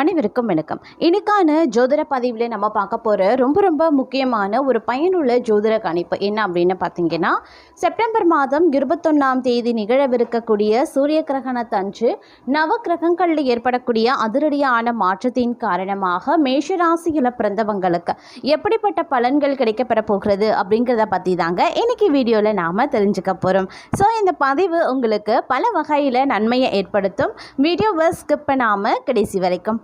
அனைவருக்கும் வணக்கம். இன்னைக்கான ஜோதிட பதிவில் நம்ம பார்க்க போகிற ரொம்ப ரொம்ப முக்கியமான ஒரு பயனுள்ள ஜோதிட கணிப்பு என்ன அப்படின்னு பார்த்தீங்கன்னா செப்டம்பர் மாதம் இருபத்தொன்னாம் தேதி நிகழவிருக்கக்கூடிய சூரிய கிரகணத்தன்று நவ கிரகங்களில் ஏற்படக்கூடிய அதிரடியான மாற்றத்தின் காரணமாக மேஷராசியில் பிறந்தவங்களுக்கு எப்படிப்பட்ட பலன்கள் கிடைக்கப்பெற போகிறது அப்படிங்கிறத பற்றி தாங்க இன்னைக்கு வீடியோவில் நாம் தெரிஞ்சுக்க போகிறோம் ஸோ இந்த பதிவு உங்களுக்கு பல வகையில் நன்மையை ஏற்படுத்தும். வீடியோவை ஸ்கிப் பண்ணாமல் கடைசி வரைக்கும்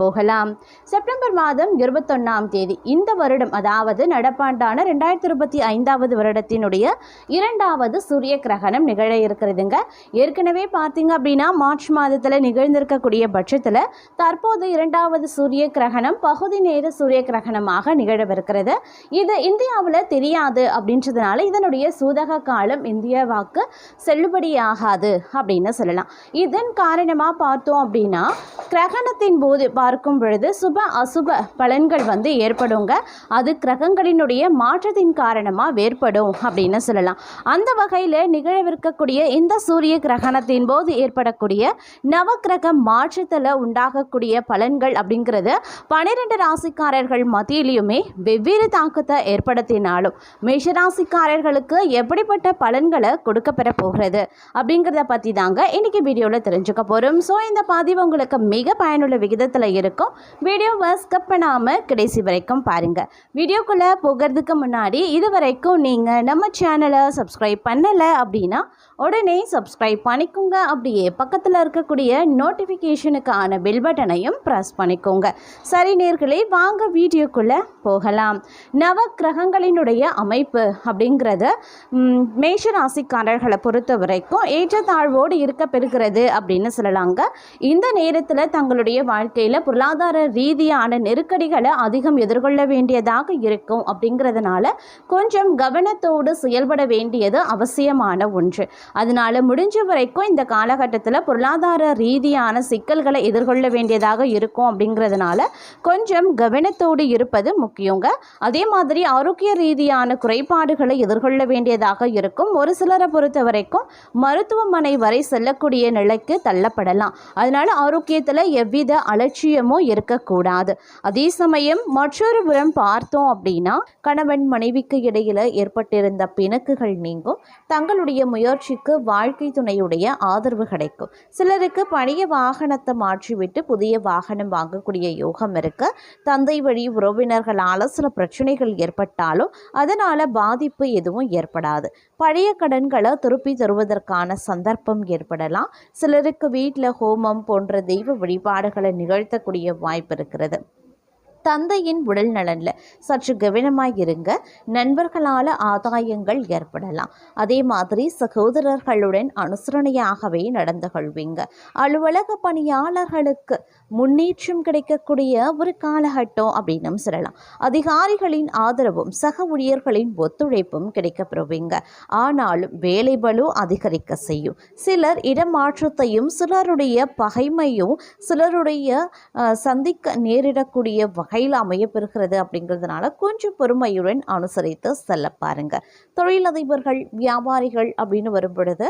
போகலாம். செப்டம்பர் மாதம் இருபத்தொன்னாம் தேதி இந்த வருடம் அதாவது நடப்பாண்டான ரெண்டாயிரத்தி இருபத்தி ஐந்தாவது வருடத்தினுடைய இரண்டாவது சூரிய கிரகணம் நிகழ இருக்கிறதுங்க. ஏற்கனவே பார்த்தீங்க அப்படின்னா மார்ச் மாதத்தில் நிகழ்ந்திருக்கக்கூடிய பட்சத்தில் தற்போது இரண்டாவது சூரிய கிரகணம் பகுதி நேர சூரிய கிரகணமாக நிகழவிருக்கிறது. இது இந்தியாவில் தெரியாது அப்படின்றதுனால இதனுடைய சூதக காலம் இந்தியாவாக்கு செல்லுபடியாகாது அப்படின்னு சொல்லலாம். இதன் காரணமாக பார்த்தோம் அப்படின்னா கிரகணத்தின் போது பார்க்கும் பொழுது சுப அசுப பலன்கள் வந்து ஏற்படுங்க. அது கிரகங்களினுடைய மாற்றத்தின் காரணமாக வேறுபடும் அப்படின்னு சொல்லலாம். அந்த வகையில் நிகழவிருக்கக்கூடிய இந்த சூரிய கிரகணத்தின் போது ஏற்படக்கூடிய நவக்கிரக மாற்றத்தில் உண்டாகக்கூடிய பலன்கள் அப்படிங்கிறது பன்னிரெண்டு ராசிக்காரர்கள் மத்தியிலையுமே வெவ்வேறு தாக்கத்தை ஏற்படுத்தினாலும் மேஷராசிக்காரர்களுக்கு எப்படிப்பட்ட பலன்களை கொடுக்க பெற போகிறது அப்படிங்கிறத பற்றி தாங்க இன்னைக்கு வீடியோவில் தெரிஞ்சுக்க போகிறோம் ஸோ இந்த பதிவு உங்களுக்கு மிக பயனுள்ள விகிதத்தில் இருக்கும். வீடியோவை ஸ்கப் பண்ணாமல் கடைசி வரைக்கும் பாருங்கள் வீடியோக்குள்ளே போகிறதுக்கு முன்னாடி இது வரைக்கும் நீங்கள் நம்ம சேனலை சப்ஸ்கிரைப் பண்ணலை அப்படின்னா உடனே சப்ஸ்கிரைப் பண்ணிக்கோங்க. அப்படியே பக்கத்தில் இருக்கக்கூடிய நோட்டிஃபிகேஷனுக்கான பெல் பட்டனையும் ப்ரெஸ் பண்ணிக்கோங்க. சரி நேர்களே வாங்க வீடியோக்குள்ளே போகலாம். நவ கிரகங்களினுடைய அமைப்பு அப்படிங்கிறத மேஷராசிக்காரர்களை மேஷ ராசிக்காரர்களை பொறுத்த வரைக்கும் ஏற்றத்தாழ்வோடு இருக்க பெறுகிறது அப்படின்னு சொல்லலாங்க. இந்த நேரத்தில் தங்களுடைய வாழ்க்கையில் பொருளாதார ரீதியான நெருக்கடிகளை அதிகம் எதிர்கொள்ள வேண்டியதாக இருக்கும் அப்படிங்கிறதுனால கொஞ்சம் கவனத்தோடு செயல்பட வேண்டியது அவசியமான ஒன்று. அதனால முடிஞ்ச வரைக்கும் இந்த காலகட்டத்தில் பொருளாதார ரீதியான சிக்கல்களை எதிர்கொள்ள வேண்டியதாக இருக்கும் அப்படிங்கிறதுனால கொஞ்சம் கவனத்தோடு இருப்பது முக்கியங்க. அதே மாதிரி ஆரோக்கிய ரீதியான குறைபாடுகளை எதிர்கொள்ள வேண்டியதாக இருக்கும். ஒரு சிலரை பொறுத்த வரைக்கும் மருத்துவமனை வரை செல்லக்கூடிய நிலைக்கு தள்ளப்படலாம். அதனால ஆரோக்கியத்தில் எவ்வித அலட்சியமும் இருக்கக்கூடாது. அதே சமயம் மற்றொரு புறம் பார்த்தோம் அப்படின்னா கணவன் மனைவிக்கு இடையில ஏற்பட்டிருந்த பிணக்குகள் நீங்கும். தங்களுடைய முயற்சிக்கு வாழ்க்கை துணையுடைய ஆதரவு கிடைக்கும். சிலருக்கு பழைய வாகனத்தை மாற்றிவிட்டு புதிய வாகனம் வாங்கக்கூடிய யோகம் இருக்கு. தந்தை வழி உறவினர்களால் சில பிரச்சனைகள் ஏற்பட்டாலும் அதனால பாதிப்பு எதுவும் ஏற்படாது. பழைய கடன்களை திருப்பி தருவதற்கான சந்தர்ப்பம் ஏற்படலாம். சிலருக்கு வீட்டில் ஹோமம் போன்ற தெய்வ வழிபாடுகளை நிகழ்த்தக்கூடிய வாய்ப்பு இருக்கிறது. தந்தையின் உடல் நலனில் சற்று கவனமாக இருங்க. நண்பர்களால் ஆதாயங்கள் ஏற்படலாம். அதே மாதிரி சகோதரர்களுடன் அனுசரணையாகவே நடந்து கொள்வீங்க. அலுவலக பணியாளர்களுக்கு முன்னேற்றம் கிடைக்கக்கூடிய ஒரு காலகட்டம் அப்படின்னும் சொல்லலாம். அதிகாரிகளின் ஆதரவும் சக ஊழியர்களின் ஒத்துழைப்பும் கிடைக்கப்பெறுவீங்க. ஆனாலும் வேலை பலு அதிகரிக்க செய்யும். சிலர் இடமாற்றத்தையும் சிலருடைய பகைமையும் சிலருடைய சந்திக்க நேரிடக்கூடிய வகையில் அமையப்பெறுகிறது அப்படிங்கிறதுனால கொஞ்சம் பொறுமையுடன் அனுசரித்து செல்ல பாருங்க. தொழிலதிபர்கள் வியாபாரிகள் அப்படின்னு வரும் பொழுது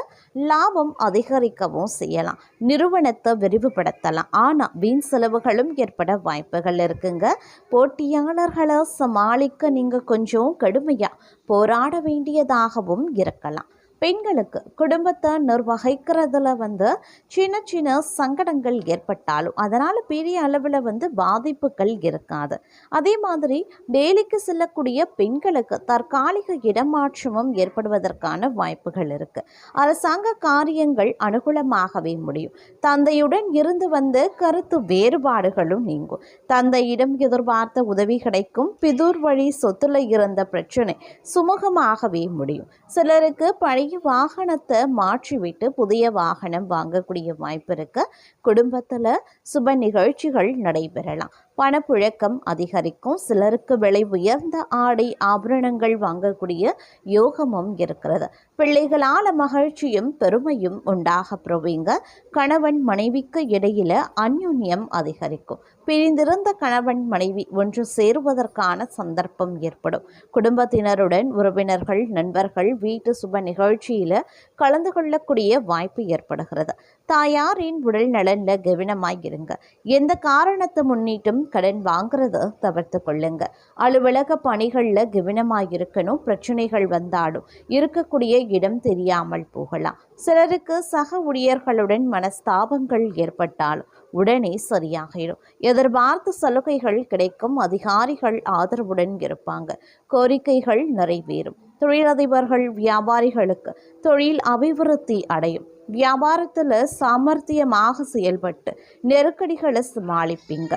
லாபம் அதிகரிக்கவும் செய்யலாம். நிறுவனத்தை விரிவுபடுத்தலாம். ஆனால் வீண் செலவுகளும் ஏற்பட வாய்ப்புகள் இருக்குங்க. போட்டியாளர்களை சமாளிக்க நீங்கள் கொஞ்சம் கடுமையாக போராட வேண்டியதாகவும் இருக்கலாம். பெண்களுக்கு குடும்பத்தை நிர்வகிக்கிறதுல வந்து சின்ன சின்ன சங்கடங்கள் ஏற்பட்டாலும் அதனால் பெரிய அளவில் வந்து பாதிப்புகள் இருக்காது. அதே மாதிரி டெய்லிக்கு செல்லக்கூடிய பெண்களுக்கு தற்காலிக இடமாற்றமும் ஏற்படுவதற்கான வாய்ப்புகள் இருக்குது அரசாங்க காரியங்கள் அனுகூலமாகவே முடியும். தந்தையுடன் இருந்து வந்து கருத்து வேறுபாடுகளும் நீங்கும். தந்தையிடம் எதிர்பார்த்த உதவி கிடைக்கும். பிதூர் வழி சொத்துல இருந்த பிரச்சனை சுமூகமாகவே முடியும். சிலருக்கு பழைய வாகனத்தை மாற்றிவிட்டு புதிய வாகனம் வாங்கக்கூடிய வாய்ப்பு இருக்கு. குடும்பத்தில் சுப நிகழ்ச்சிகள் நடைபெறலாம். பணப்புழக்கம் அதிகரிக்கும். சிலருக்கு விலை உயர்ந்த ஆடை ஆபரணங்கள் வாங்கக்கூடிய யோகமும் இருக்கிறது. பிள்ளைகளால் மகிழ்ச்சியும் பெருமையும் உண்டாக புரிவீங்க கணவன் மனைவிக்கு இடையில அந்யுன்யம் அதிகரிக்கும். பிரிந்திருந்த கணவன் மனைவி ஒன்று சேருவதற்கான சந்தர்ப்பம் ஏற்படும். குடும்பத்தினருடன் உறவினர்கள் நண்பர்கள் வீட்டு சுப நிகழ்ச்சியில கலந்து கொள்ளக்கூடிய வாய்ப்பு ஏற்படுகிறது. தாயாரின் உடல் நலனில் கவனமாய் இருங்க எந்த காரணத்தை முன்னிட்டும் கடன் வாங்குறத தவிர்த்து கொள்ளுங்க. அலுவலக பணிகளில் கவனமாய் இருக்கணும் பிரச்சனைகள் வந்தாலும் இருக்கக்கூடிய இடம் தெரியாமல் போகலாம். சிலருக்கு சக ஊழியர்களுடன் மனஸ்தாபங்கள் ஏற்பட்டாலும் உடனே சரியாகிடும். எதிர்பார்த்த சலுகைகள் கிடைக்கும். அதிகாரிகள் ஆதரவுடன் இருப்பாங்க. கோரிக்கைகள் நிறைவேறும். தொழிலதிபர்கள் வியாபாரிகளுக்கு தொழில் அபிவிருத்தி அடையும். வியாபாரத்தில் சாமர்த்தியமாக செயல்பட்டு நெருக்கடிகளை சமாளிப்பீங்க.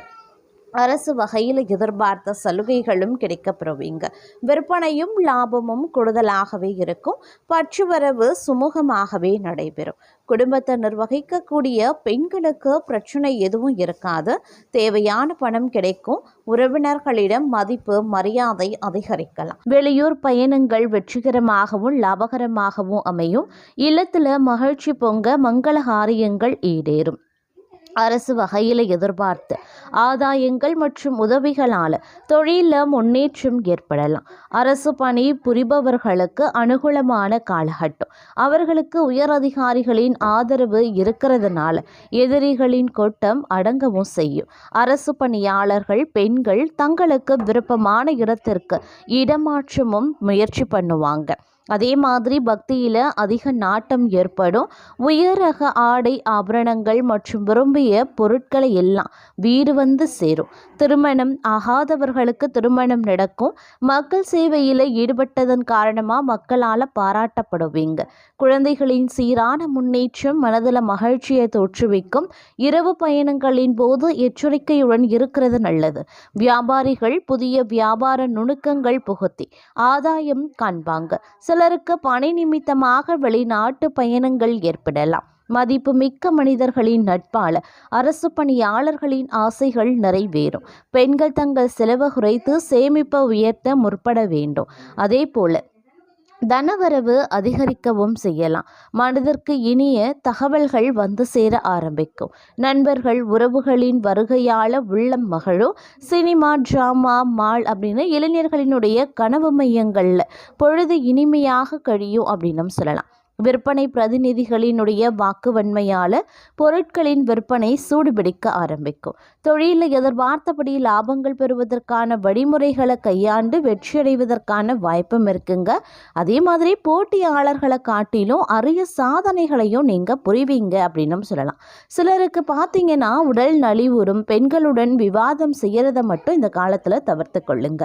அரசு வகையில் எதிர்பார்த்த சலுகைகளும் கிடைக்கப்பெறுவீங்க. விற்பனையும் லாபமும் கூடுதலாகவே இருக்கும். பற்றுவரவு சுமூகமாகவே நடைபெறும். குடும்பத்தை நிர்வகிக்கக்கூடிய பெண்களுக்கு பிரச்சனை எதுவும் இருக்காது. தேவையான பணம் கிடைக்கும். உறவினர்களிடம் மதிப்பு மரியாதை அதிகரிக்கலாம். வெளியூர் பயணங்கள் வெற்றிகரமாகவும் லாபகரமாகவும் அமையும். இல்லத்தில் மகிழ்ச்சி பொங்க மங்கள காரியங்கள் ஈடேறும். அரசு வகையில் எதிர்பார்த்து ஆதாயங்கள் மற்றும் உதவிகளால் தொழிலில் முன்னேற்றம் ஏற்படலாம். அரசு பணி புரிபவர்களுக்கு அனுகூலமான காலகட்டம். அவர்களுக்கு உயரதிகாரிகளின் ஆதரவு இருக்கிறதுனால எதிரிகளின் கூட்டம் அடங்கவும் செய்யும். அரசு பணியாளர்கள் பெண்கள் தங்களுக்கு விருப்பமான இடத்திற்கு இடமாற்றமும் முயற்சி பண்ணுவாங்க. அதே மாதிரி பக்தியில் அதிக நாட்டம் ஏற்படும். உயர் ரக ஆடை ஆபரணங்கள் மற்றும் விரும்பிய பொருட்களை எல்லாம் வீடு வந்து சேரும். திருமணம் ஆகாதவர்களுக்கு திருமணம் நடக்கும். மக்கள் சேவையில் ஈடுபட்டதன் காரணமாக மக்களால் பாராட்டப்படுவீங்க. குழந்தைகளின் சீரான முன்னேற்றம் மனதில் மகிழ்ச்சியை தோற்றுவிக்கும். இரவு பயணங்களின் போது எச்சரிக்கையுடன் இருக்கிறது நல்லது. வியாபாரிகள் புதிய வியாபார நுணுக்கங்கள் புகுத்தி ஆதாயம் காண்பாங்க. சிலருக்கு பணி நிமித்தமாக வெளிநாட்டு பயணங்கள் ஏற்படலாம். மதிப்புமிக்க மனிதர்களின் நட்பால அரசு பணியாளர்களின் ஆசைகள் நிறைவேறும். பெண்கள் தங்கள் செலவு குறைத்து சேமிப்பை உயர்த்த முற்பட வேண்டும். அதே போல தனவரவு அதிகரிக்கவும் செய்யலாம். மனதிற்கு இனிய தகவல்கள் வந்து சேர ஆரம்பிக்கும். நண்பர்கள் உறவுகளின் வருகையால உள்ளம் மகளும் சினிமா ட்ராமா மால் அப்படின்னு இளைஞர்களினுடைய கனவு மையங்களில் பொழுது இனிமையாக கழியும் அப்படின்னும் சொல்லலாம். விற்பனை பிரதிநிதிகளினுடைய வாக்குவன்மையால் பொருட்களின் விற்பனை சூடுபிடிக்க ஆரம்பிக்கும். தொழிலில் எதிர்பார்த்தபடி லாபங்கள் பெறுவதற்கான வழிமுறைகளை கையாண்டு வெற்றியடைவதற்கான வாய்ப்பும் இருக்குங்க. அதே மாதிரி போட்டியாளர்களை காட்டிலும் அரிய சாதனைகளையும் நீங்கள் புரிவீங்க அப்படின்னும் சொல்லலாம். சிலருக்கு பார்த்தீங்கன்னா உடல் நலிவுறும் பெண்களுடன் விவாதம் செய்கிறத மட்டும் இந்த காலத்தில் தவிர்த்து கொள்ளுங்க.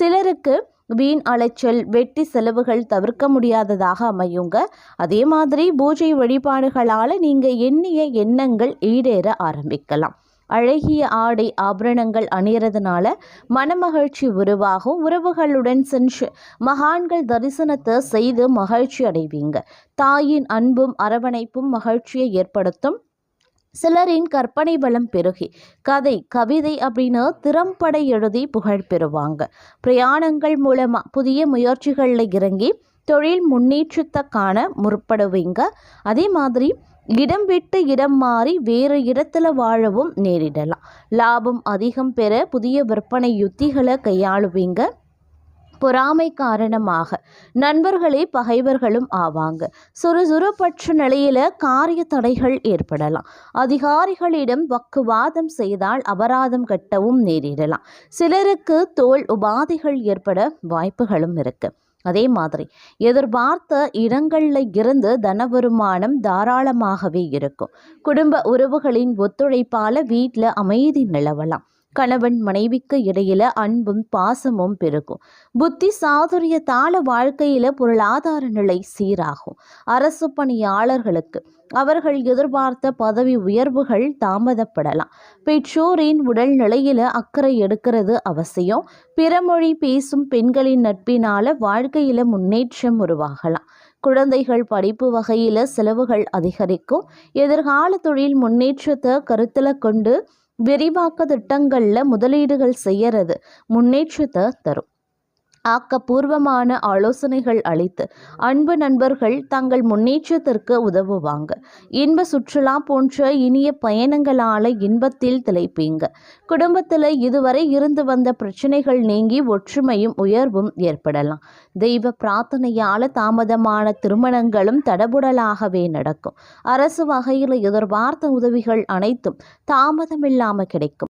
சிலருக்கு வீண் அலைச்சல் வெட்டி செலவுகள் தவிர்க்க முடியாததாக அமையுங்க. அதே மாதிரி பூஜை வழிபாடுகளால் நீங்கள் எண்ணிய எண்ணங்கள் ஈடேற ஆரம்பிக்கலாம். அழகிய ஆடை ஆபரணங்கள் அணியறதுனால மனமகிழ்ச்சி உருவாகும். உறவுகளுடன் சென்று மகான்கள் தரிசனத்தை செய்து மகிழ்ச்சி அடைவீங்க. தாயின் அன்பும் அரவணைப்பும் மகிழ்ச்சியை ஏற்படுத்தும். சிலரின் கற்பனை வளம் பெருகி கதை கவிதை அப்படின்னு திறம்பட எழுதி புகழ் பெறுவாங்க. பிரயாணங்கள் மூலமாக புதிய முயற்சிகளில் இறங்கி தொழில் முன்னேற்றத்தை காண முற்படுவீங்க. அதே மாதிரி இடம் விட்டு இடம் மாறி வேறு இடத்துல வாழவும் நேரிடலாம். லாபம் அதிகம் பெற புதிய விற்பனை யுத்திகளை கையாளுவீங்க. பொறாமை காரணமாக. நண்பர்களே பகைவர்களும் ஆவாங்க. சுறுசுறுப்பற்ற நிலையில காரிய தடைகள் ஏற்படலாம். அதிகாரிகளிடம் வக்குவாதம் செய்தால் அபராதம் கட்டவும் நேரிடலாம். சிலருக்கு தோல் உபாதைகள் ஏற்பட வாய்ப்புகளும் இருக்கு. அதே மாதிரி எதிர்பார்த்த இடங்களில் இருந்து தன வருமானம் தாராளமாகவே இருக்கும். குடும்ப உறவுகளின் ஒத்துழைப்பால வீட்டில் அமைதி நிலவலாம். கணவன் மனைவிக்கு இடையில அன்பும் பாசமும் பெருகும். புத்தி சாதுரியத்தால வாழ்க்கையில பொருளாதார நிலை சீராகும். அரசு பணியாளர்களுக்கு அவர்கள் எதிர்பார்த்த பதவி உயர்வுகள் தாமதப்படலாம். பெற்றோரின் உடல் நிலையில அக்கறை எடுக்கிறது அவசியம். பிறமொழி பேசும் பெண்களின் நட்பினால வாழ்க்கையில முன்னேற்றம் உருவாகலாம். குழந்தைகள் படிப்பு வகையில் செலவுகள் அதிகரிக்கும். எதிர்கால தொழில் முன்னேற்றத்தை கருத்தில் கொண்டு விரிவாக்க திட்டங்களில் முதலீடுகள் செய்யறது முன்னேற்றத்தை தரும். ஆக்கப்பூர்வமான ஆலோசனைகள் அளித்து அன்பு நண்பர்கள் தங்கள் முன்னேற்றத்திற்கு உதவுவாங்க. இன்ப சுற்றுலா போன்ற இனிய பயணங்களால் இன்பத்தில் திளைப்பீங்க. குடும்பத்தில் இதுவரை இருந்து வந்த பிரச்சனைகள் நீங்கி ஒற்றுமையும் உயர்வும் ஏற்படலாம். தெய்வ பிரார்த்தனையால் தாமதமான திருமணங்களும் தடபுடலாகவே நடக்கும். அரசு வகையில் எதிர்பார்த்த உதவிகள் அனைத்தும் தாமதமில்லாமல் கிடைக்கும்.